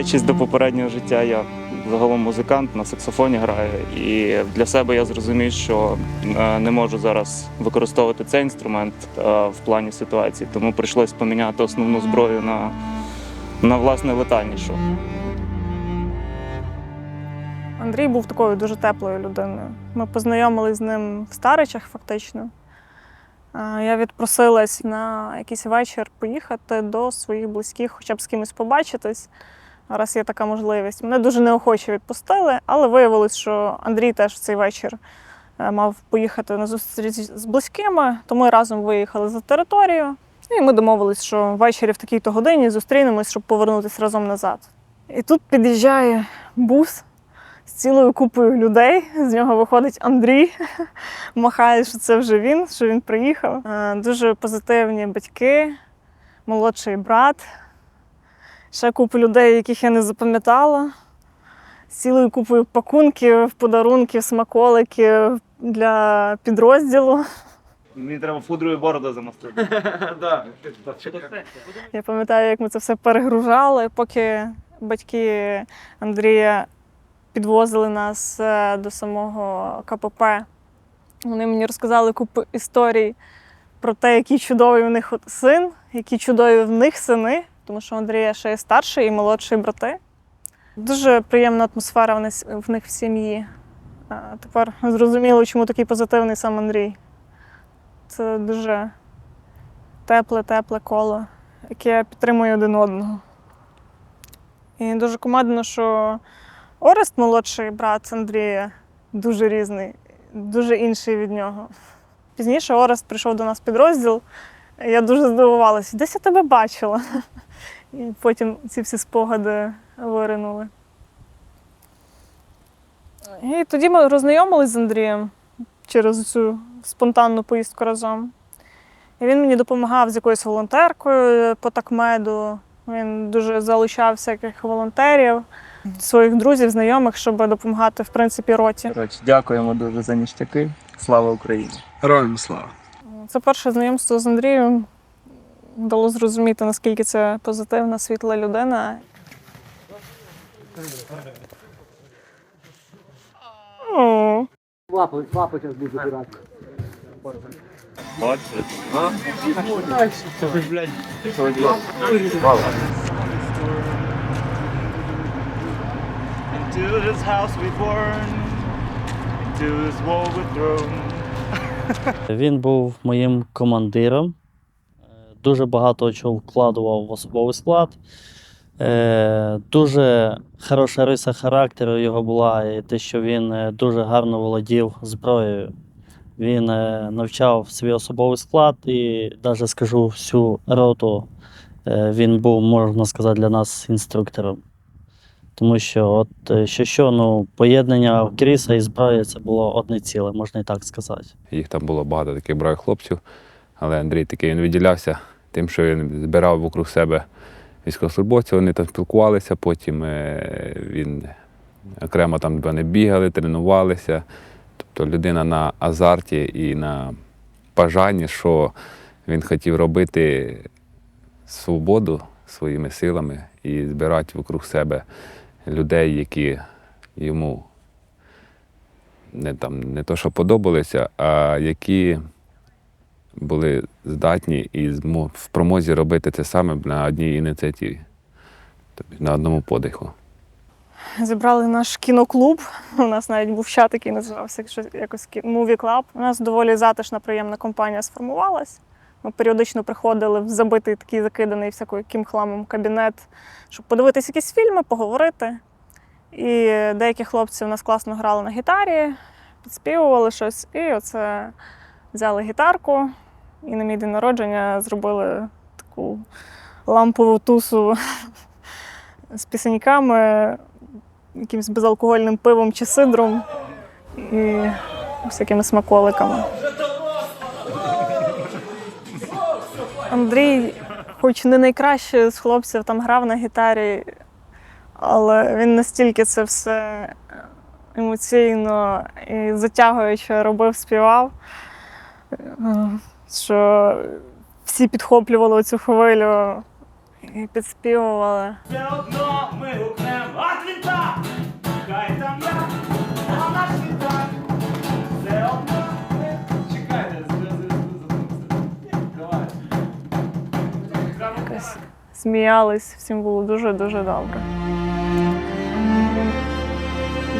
Вертаючись до попереднього життя, я загалом музикант на саксофоні граю, і для себе я зрозумів, що е, не можу зараз використовувати цей інструмент е, в плані ситуації, тому прийшлось поміняти основну зброю на, на власне летальнішу. Андрій був такою дуже теплою людиною. Ми познайомились з ним в Старичах, фактично. Я відпросилась на якийсь вечір поїхати до своїх близьких, хоча б з кимось побачитись, раз є така можливість. Мене дуже неохоче відпустили, але виявилось, що Андрій теж в цей вечір е, мав поїхати на зустріч з близькими, то ми разом виїхали за територію. І ми домовились, що ввечері в такій-то годині зустрінемось, щоб повернутися разом назад. І тут під'їжджає бус з цілою купою людей. З нього виходить Андрій, махає, що це вже він, що він приїхав. Е, Дуже позитивні батьки, молодший брат, ще купу людей, яких я не запам'ятала. З цілою купою пакунків, подарунків, смаколиків для підрозділу. Мені треба фудрою бороду замостити. Я пам'ятаю, як ми це все перегружали, поки батьки Андрія підвозили нас е, до самого КПП. Вони мені розказали купу історій про те, який чудовий у них син, які чудові в них сини, тому що у Андрія ще є старший і молодший брати. Дуже приємна атмосфера в них, в сім'ї. Тепер зрозуміло, чому такий позитивний сам Андрій. Це дуже тепле, тепле коло, яке підтримує один одного. І дуже командно, що Орест, молодший брат Андрія, дуже різний, дуже інший від нього. Пізніше Орест прийшов до нас в підрозділ. Я дуже здивувалася, десь я тебе бачила. І потім ці всі спогади виринули. І тоді ми роззнайомились з Андрієм через цю спонтанну поїздку разом. І він мені допомагав з якоюсь волонтеркою по такмеду. Він дуже залучав всяких волонтерів, своїх друзів, знайомих, щоб допомагати в принципі роті. Коротше, дякуємо дуже за ніштяки. Слава Україні! Героям слава. Це перше знайомство з Андрієм дало зрозуміти, наскільки це позитивна, світла людина. О, Лапу, лапу буду. Into this house we born, into this wall we thrown. Він був моїм командиром. Дуже багато чого вкладував в особовий склад. Е, Дуже хороша риса характеру його була, і те, що він е, дуже гарно володів зброєю. Він е, навчав свій особовий склад і навіть скажу всю роту. е, Він був, можна сказати, для нас інструктором. Тому що, от що, що ну, поєднання Кріса і зброї це було одне ціле, можна і так сказати. Їх там було багато таких бравих хлопців, але Андрій такий він виділявся тим, що він збирав вокруг себе військовослужбовців, вони там спілкувалися, потім е, він окремо там вони бігали, тренувалися. Тобто людина на азарті і на бажанні, що він хотів робити свободу своїми силами і збирати вокруг себе людей, які йому не, там, не то, що подобалися, а які були здатні і в промозі робити це саме на одній ініціативі, тобто на одному подиху. Зібрали наш кіноклуб. У нас навіть був чат, який називався якось Movie Club. У нас доволі затишна, приємна компанія сформувалась. Ми періодично приходили в забитий такий закиданий всякою кімхламом кабінет, щоб подивитись якісь фільми, поговорити. І деякі хлопці у нас класно грали на гітарі, підспівували щось. І оце взяли гітарку і на мій день народження зробили таку лампову тусу з пісеньками, якимось безалкогольним пивом чи сидром і всякими смаколиками. Андрій, хоч не найкраще з хлопців, там грав на гітарі, але він настільки це все емоційно і затягуюче робив, співав, що всі підхоплювали цю хвилю. і підспівували. Все одно ми гукнем от хай там як, а наш вінта. Все одно ми... Чекайте. Якось сміялись, всім було дуже-дуже добре.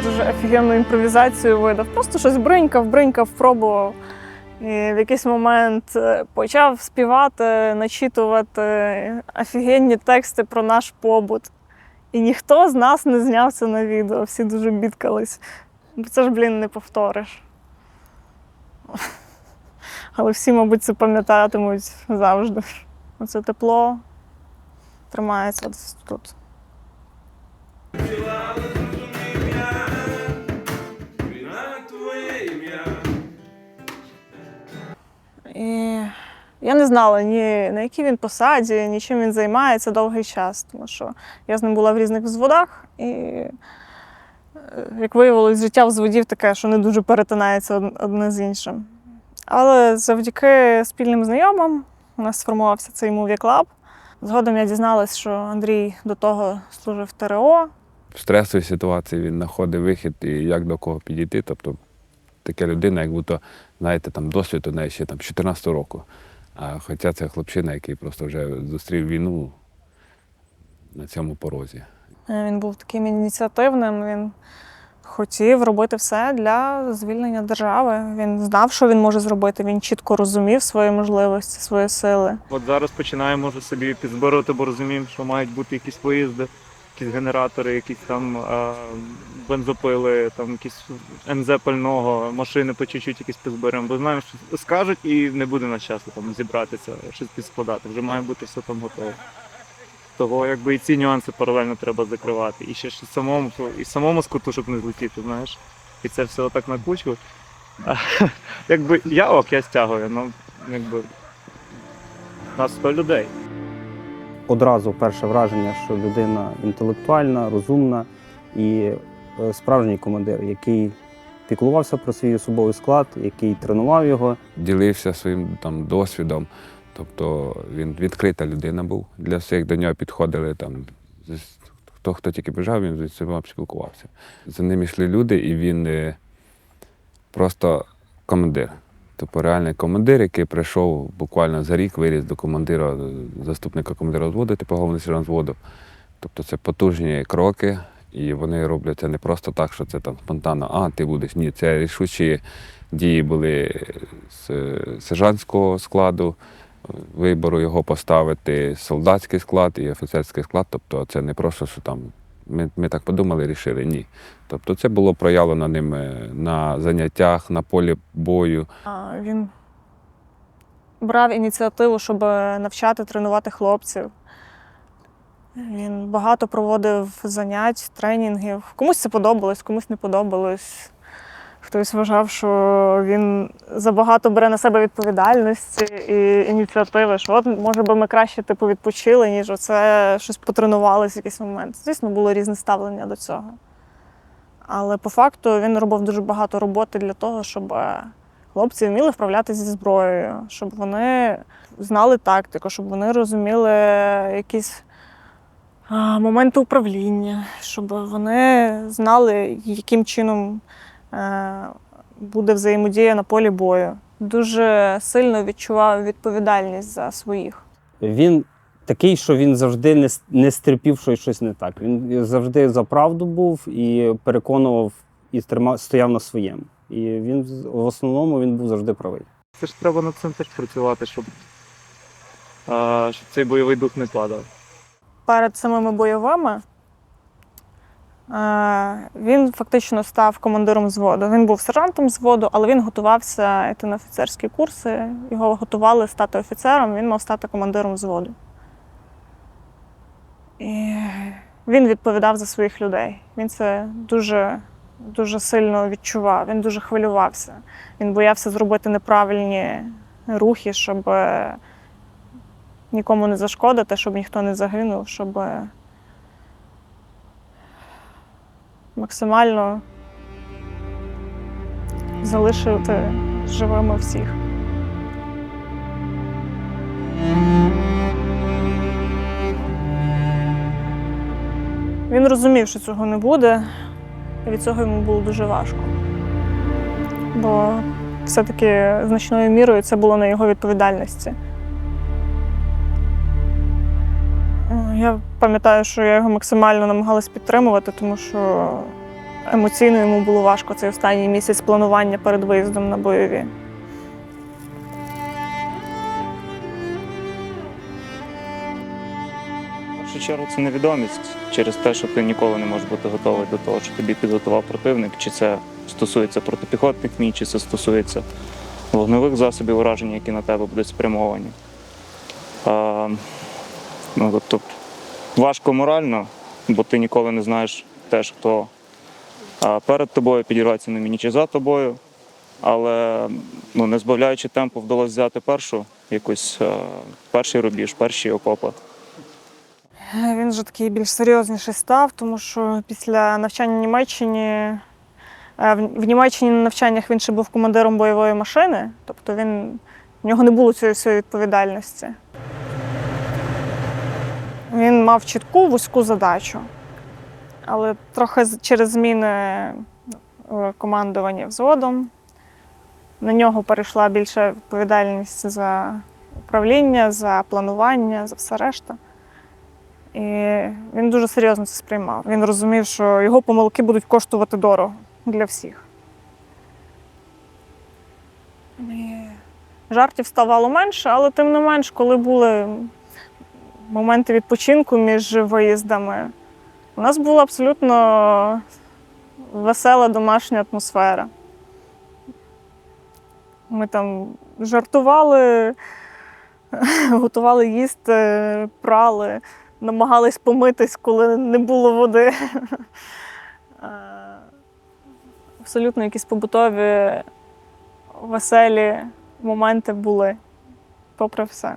Дуже офігенну імпровізацію видав. Просто щось бринькав, бринькав, пробував. І в якийсь момент е, почав співати, начитувати офігенні тексти про наш побут. І ніхто з нас не зняв це на відео, всі дуже бідкались. Це ж, блін, не повториш. Але всі, мабуть, це пам'ятатимуть завжди. Оце тепло тримається тут. Я не знала ні на якій він посаді, ні чим він займається довгий час, тому що я з ним була в різних взводах, і, е, як виявилось, життя взводів таке, що не дуже перетинається одне з іншим. Але завдяки спільним знайомим у нас сформувався цей Movie Club. Згодом я дізналась, що Андрій до того служив в ТРО. В стресовій ситуації він знаходить вихід і як до кого підійти. Тобто така людина, як будто, знаєте, там досвід у неї ще там 14 року. А хоча це хлопчина, який просто вже зустрів війну на цьому порозі. Е, Він був таким ініціативним. Він хотів робити все для звільнення держави. Він знав, що він може зробити. Він чітко розумів свої можливості, свої сили. От зараз починаємо вже собі підзбирати, бо розуміємо, що мають бути якісь виїзди, якісь генератори, якісь там е, бензопили, там якісь НЗ пального, машини по чуть-чуть якісь підзберемо. Бо знаємо, що скажуть і не буде на часу там зібратися, щось підскладати. Вже має бути все там готове. Того якби і ці нюанси паралельно треба закривати. І ще ж самому, і самому скуту, щоб не злетіти, знаєш. І це все отак на кучу. Якби я ок, я стягую, ну якби нас 100 людей. Одразу перше враження, що людина інтелектуальна, розумна і е, справжній командир, який піклувався про свій особовий склад, який тренував його. Ділився своїм там досвідом. Тобто він відкрита людина був. Для всіх до нього підходили там. Хто хто тільки бажав, він з цим спілкувався. За ним йшли люди, і він е, просто командир. Тобто реальний командир, який прийшов буквально за рік, виріс до командира, заступника командира взводу, типу сержант взводу. Тобто це потужні кроки, і вони роблять це не просто так, що це там спонтанно, а ти будеш. Ні, це рішучі дії були з е, сержантського складу, вибору його поставити солдатський склад і офіцерський склад. Тобто це не просто, що там ми, ми так подумали, рішили. Ні. Тобто це було проявлено ним е, на заняттях, на полі бою. А, Він брав ініціативу, щоб навчати, тренувати хлопців. Він багато проводив занять, тренінгів. Комусь це подобалось, комусь не подобалось. Хтось вважав, що він забагато бере на себе відповідальності і ініціативи, що от може би ми краще типу відпочили, ніж оце щось потренувалися в якийсь момент. Звісно, було різне ставлення до цього. Але по факту він робив дуже багато роботи для того, щоб е, хлопці вміли вправлятися зі зброєю, щоб вони знали тактику, щоб вони розуміли якісь моменти управління, щоб вони знали, яким чином буде взаємодія на полі бою. Дуже сильно відчував відповідальність за своїх. Він такий, що він завжди не, не стерпів, що щось не так. Він завжди за правду був і переконував і тримав, стояв на своєму. І він в основному він був завжди правий. Це ж треба над цим теж працювати, щоб, а, щоб цей бойовий дух не падав. перед самими бойовими е, він фактично став командиром взводу. Він був сержантом взводу, але він готувався йти на офіцерські курси. Його готували стати офіцером, він мав стати командиром взводу. І він відповідав за своїх людей. Він це дуже, дуже сильно відчував, він дуже хвилювався. Він боявся зробити неправильні рухи, щоб е, нікому не зашкодити, щоб ніхто не загинув, щоб максимально залишити живими всіх. Він розумів, що цього не буде, і від цього йому було дуже важко. Бо все-таки значною мірою це було на його відповідальності. Я пам'ятаю, що я його максимально намагалась підтримувати, тому що емоційно йому було важко цей останній місяць планування перед виїздом на бойові. Першу чергу це невідомість через те, що ти ніколи не можеш бути готовий до того, що тобі підготував противник, чи це стосується протипіхотних мін, чи це стосується вогневих засобів ураження, які на тебе будуть спрямовані. Ну, тобто важко морально, бо ти ніколи не знаєш теж, хто перед тобою підірветься на міні чи за тобою. Але ну, не збавляючи темпу, вдалося взяти першу якусь перший рубіж, перші окопи. Він вже такий більш серйозніший став, тому що після навчання в Німеччині е, в Німеччині на навчаннях він ще був командиром бойової машини, тобто він, в нього не було цієї всієї відповідальності. Він мав чітку вузьку задачу, але трохи через зміни е, командування взводом на нього перейшла більша відповідальність за управління, за планування, за все решта. І він дуже серйозно це сприймав. Він розумів, що його помилки будуть коштувати дорого для всіх. І жартів ставало менше, але тим не менш, коли були моменти відпочинку між виїздами, у нас була абсолютно весела домашня атмосфера. Ми там жартували, готували їсти, прали намагались помитись, коли не було води. Е, Абсолютно якісь побутові веселі моменти були, попри все.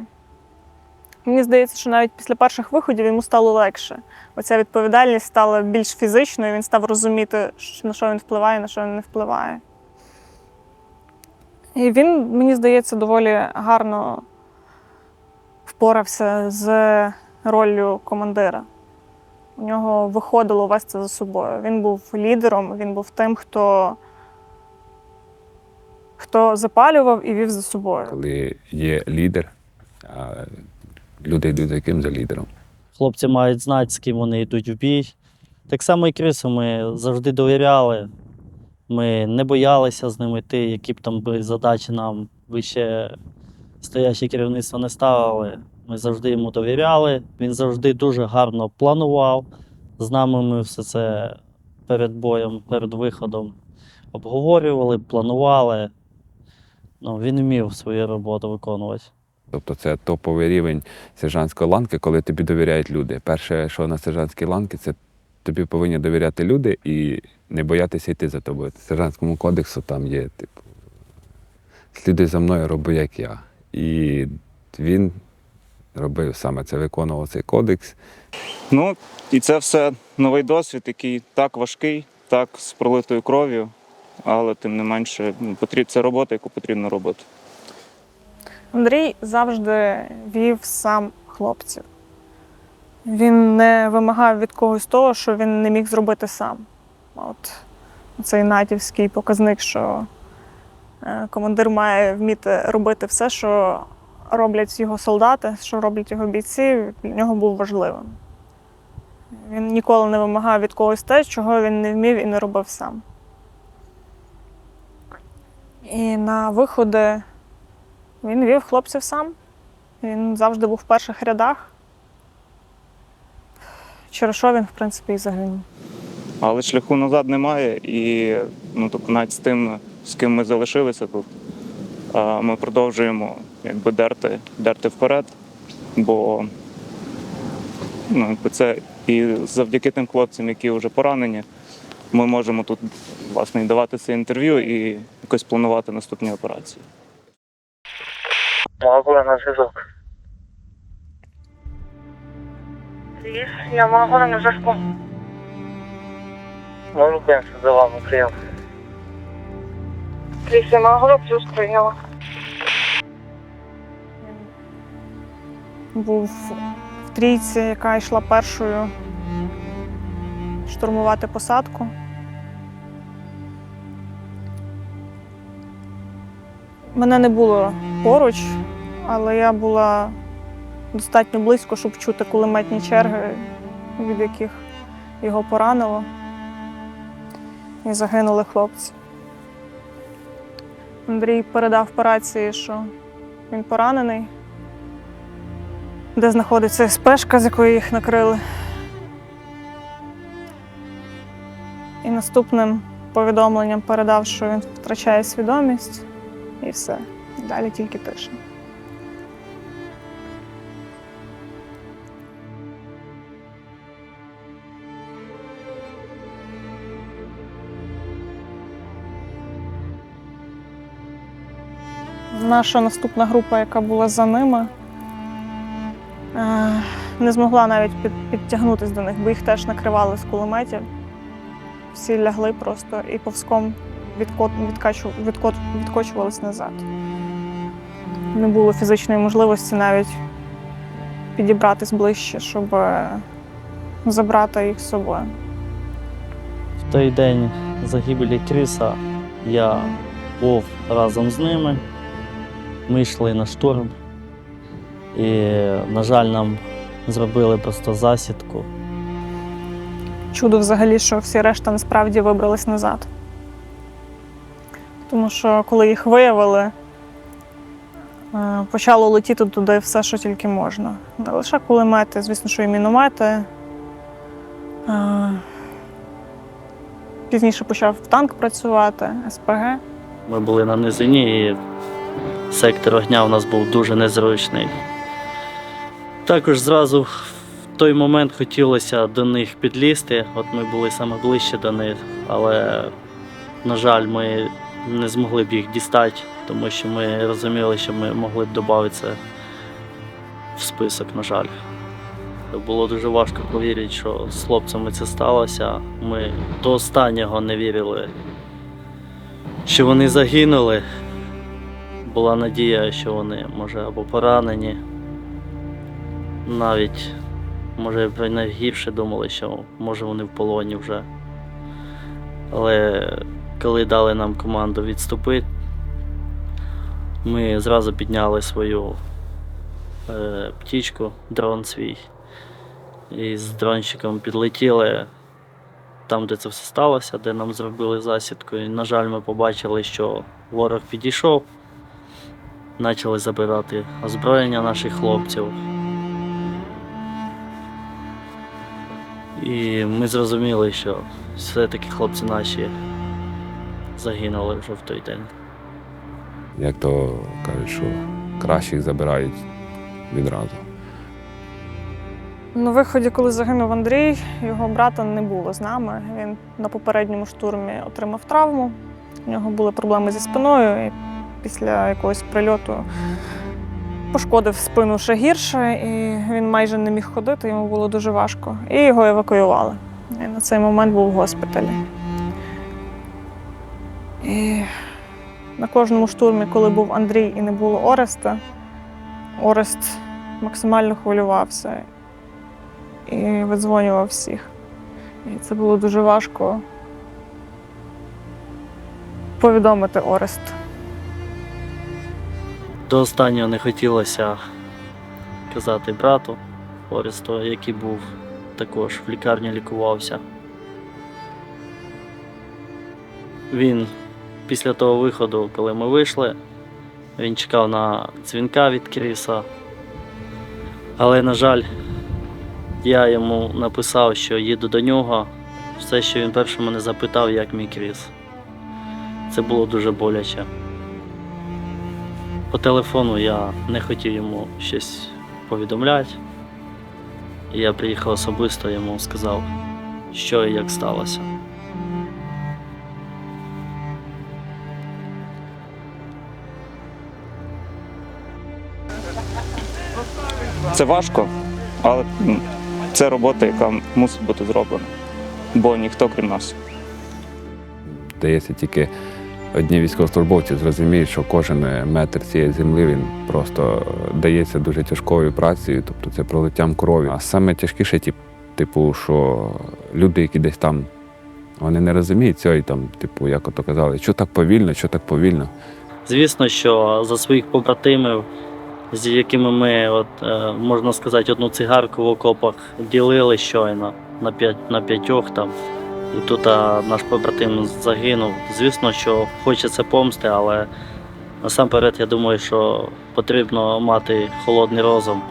Мені здається, що навіть після перших виходів йому стало легше. Оця відповідальність стала більш фізичною, він став розуміти, на що він впливає, на що він не впливає. І він, мені здається, доволі гарно впорався з роллю командира. У нього виходило вести за собою. Він був лідером, він був тим, хто, хто запалював і вів за собою. Коли є лідер, люди йдуть за ким за лідером. Хлопці мають знати, з ким вони йдуть в бій. Так само і Крису ми завжди довіряли. Ми не боялися з ними йти, які б там би задачі нам вище стояче керівництво не ставили. Ми завжди йому довіряли. Він завжди дуже гарно планував. З нами ми все це перед боєм, перед виходом обговорювали, планували. Ну, він вмів свою роботу виконувати. Тобто це топовий рівень сержантської ланки, коли тобі довіряють люди. Перше, що на сержантській ланці, це тобі повинні довіряти люди і не боятися йти за тобою. В сержантському кодексу там є, типу, слідуй за мною, роби як я. І він робив саме це, виконував цей кодекс. Ну, і це все новий досвід, який так важкий, так з пролитою кров'ю, але тим не менше це робота, яку потрібно робити. Андрій завжди вів сам хлопців. Він не вимагав від когось того, що він не міг зробити сам. От цей натівський показник, що е, командир має вміти робити все, що роблять його солдати, що роблять його бійці, для нього був важливим. Він ніколи не вимагав від когось те, чого він не вмів і не робив сам. І на виходи він вів хлопців сам. Він завжди був в перших рядах. Через що він, в принципі, і загинув. Але шляху назад немає, і ну, тобто навіть з тим, з ким ми залишилися тут, ми продовжуємо якби, дерти, дерти вперед, бо ну, якби це і завдяки тим хлопцям, які вже поранені, ми можемо тут власне давати це інтерв'ю і якось планувати наступні операції. Могу на зв'язок. Ліс, я можу на зв'язку. Ми рухаємося за вами, прийом. Ліс, я можу плюс прийняла. Був в трійці, яка йшла першою. штурмувати посадку. Мене не було поруч, але я була достатньо близько, щоб чути кулеметні черги, від яких його поранило. І загинули хлопці. Андрій передав по рації, що він поранений, де знаходиться спешка, з якої їх накрили. І наступним повідомленням передав, що він втрачає свідомість, і все. Далі тільки тиша. Наша наступна група, яка була за ними, е, не змогла навіть підтягнутися до них, бо їх теж накривали з кулеметів. Всі лягли просто і повзком відкочувались назад. Не було фізичної можливості навіть підібратись ближче, щоб е, забрати їх з собою. В той день загибелі Кріса я був разом з ними. Ми йшли на штурм. І, на жаль, нам зробили просто засідку. Чудо взагалі, що всі решта насправді вибрались назад. Тому що коли їх виявили, почало летіти туди все, що тільки можна. Лише кулемети, звісно, що і міномети. Е, Пізніше почав танк працювати, СПГ. Ми були на низині, і сектор огня у нас був дуже незручний. Також зразу в той момент хотілося до них підлізти. От ми були саме ближче до них, але, на жаль, ми не змогли б їх дістати, тому що ми розуміли, що ми могли б додатися в список, на жаль. Було дуже важко повірити, що з хлопцями це сталося. Ми до останнього не вірили, що вони загинули. Була надія, що вони, може, або поранені. Навіть, може, найгірше думали, що може вони в полоні вже. Але коли дали нам команду відступити, ми зразу підняли свою е, птічку, дрон свій. І з дрончиком підлетіли там, де це все сталося, де нам зробили засідку. І, на жаль, ми побачили, що ворог підійшов, почали забирати озброєння наших хлопців. І ми зрозуміли, що все-таки хлопці наші загинули вже в той день. Як то кажуть, що кращих забирають відразу. На виході, коли загинув Андрій, його брата не було з нами. Він на попередньому штурмі отримав травму. У нього були проблеми зі спиною, і після якогось прильоту пошкодив спину ще гірше, і він майже не міг ходити, йому було дуже важко. І його евакуювали. І на цей момент був в госпіталі. На кожному штурмі, коли був Андрій і не було Ореста, Орест максимально хвилювався і видзвонював всіх. І це було дуже важко повідомити Орест. До останнього не хотілося казати брату Оресту, який був також в лікарні лікувався. Він після того виходу, коли ми вийшли, він чекав на дзвінка від Кріса. Але, на жаль, я йому написав, що їду до нього. Все, що він першим мене запитав, як мій Кріс. Це було дуже боляче. По телефону я не хотів йому щось повідомляти. І я приїхав особисто йому сказав, що і як сталося. Це важко, але це робота, яка мусить бути зроблена. Бо ніхто крім нас. Здається, тільки одні військовослужбовці зрозуміють, що кожен метр цієї землі він просто дається дуже тяжкою працею, тобто це пролиттям крові. А саме тяжкіше типу, що люди, які десь там, вони не розуміють цього, і там, типу, як ото казали, що так повільно, що так повільно. Звісно, що за своїх побратимів, з якими ми, от, е, можна сказати, одну цигарку в окопах ділили щойно на, п'ять, на п'ятьох там. І тут а, наш побратим загинув. Звісно, що хочеться помсти, але насамперед я думаю, що потрібно мати холодний розум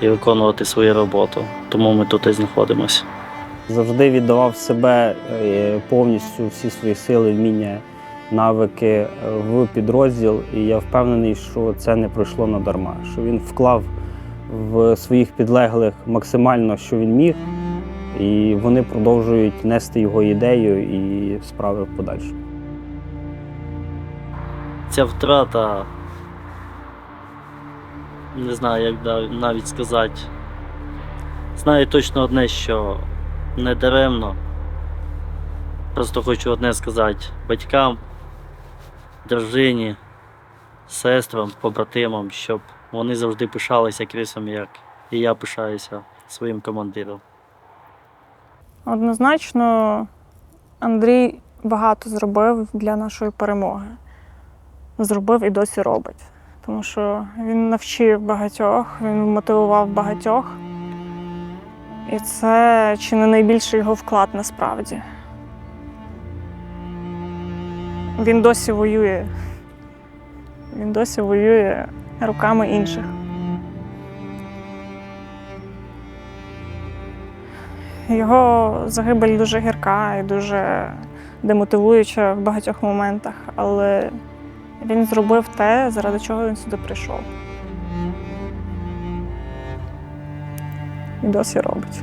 і виконувати свою роботу. Тому ми тут і знаходимося. Завжди віддавав себе е, повністю всі свої сили, вміння, навики е, в підрозділ. І я впевнений, що це не пройшло надарма, що він вклав в своїх підлеглих максимально, що він міг, і вони продовжують нести його ідею і справи в подальшому. ця втрата, не знаю, як навіть сказати. Знаю точно одне, що не даремно. Просто хочу одне сказати батькам, дружині, сестрам, побратимам, щоб вони завжди пишалися Крисом, як і я пишаюся своїм командиром. Однозначно, Андрій багато зробив для нашої перемоги. Зробив і досі робить. Тому що він навчив багатьох, він мотивував багатьох. І це чи не найбільший його вклад насправді. Він досі воює. Він досі воює руками інших. Його загибель дуже гірка і дуже демотивуюча в багатьох моментах, але він зробив те, заради чого він сюди прийшов. І досі робить.